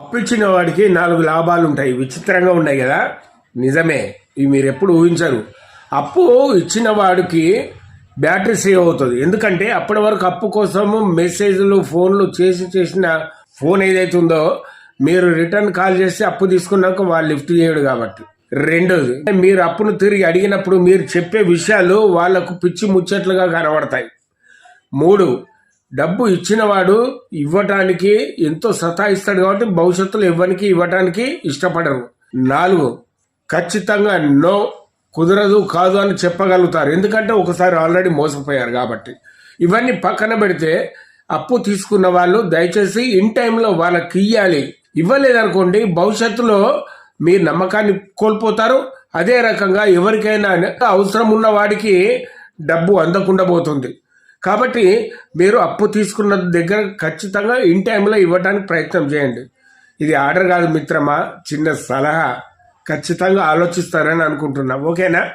అప్పు ఇచ్చిన వాడికి నాలుగు లాభాలు ఉంటాయి విచిత్రంగా ఉన్నాయి కదా? నిజమే ఇవి మీరు ఎప్పుడు ఊహించరు. అప్పు ఇచ్చిన వాడికి బ్యాటరీ సేవ్ అవుతుంది. ఎందుకంటే అప్పటి వరకు అప్పు కోసము మెసేజ్లు ఫోన్లు చేసి చేసిన ఫోన్ ఏదైతే ఉందో మీరు రిటర్న్ కాల్ చేసి అప్పు తీసుకున్నాక వాళ్ళు లిఫ్ట్ చేయడు కాబట్టి. రెండోది మీరు అప్పును తిరిగి అడిగినప్పుడు మీరు చెప్పే విషయాలు వాళ్ళకు పిచ్చి ముచ్చట్లుగా కనబడతాయి. మూడు డబ్బు ఇచ్చినవాడు ఇవ్వటానికి ఎంతో సతాయిస్తాడు కాబట్టి భవిష్యత్తులో ఇవ్వడానికి ఇవ్వటానికి ఇష్టపడరు. నాలుగు ఖచ్చితంగా నో కుదరదు కాదు అని చెప్పగలుగుతారు. ఎందుకంటే ఒకసారి ఆల్రెడీ మోసపోయారు కాబట్టి. ఇవన్నీ పక్కన పెడితే అప్పు తీసుకున్న వాళ్ళు దయచేసి ఇన్ టైంలో వాళ్ళకి ఇయ్యాలి. ఇవ్వలేదనుకోండి భవిష్యత్తులో మీ నమ్మకాన్ని కోల్పోతారు. అదే రకంగా ఎవరికైనా అవసరం ఉన్న వాడికి డబ్బు అందకుండా పోతుంది. కాబట్టి మీరు అప్పు తీసుకున్న దగ్గర ఖచ్చితంగా ఇన్ టైంలో ఇవ్వడానికి ప్రయత్నం చేయండి. ఇది ఆర్డర్ కాదు మిత్రమా చిన్న సలహా. ఖచ్చితంగా ఆలోచిస్తారని అనుకుంటున్నా. ఓకేనా?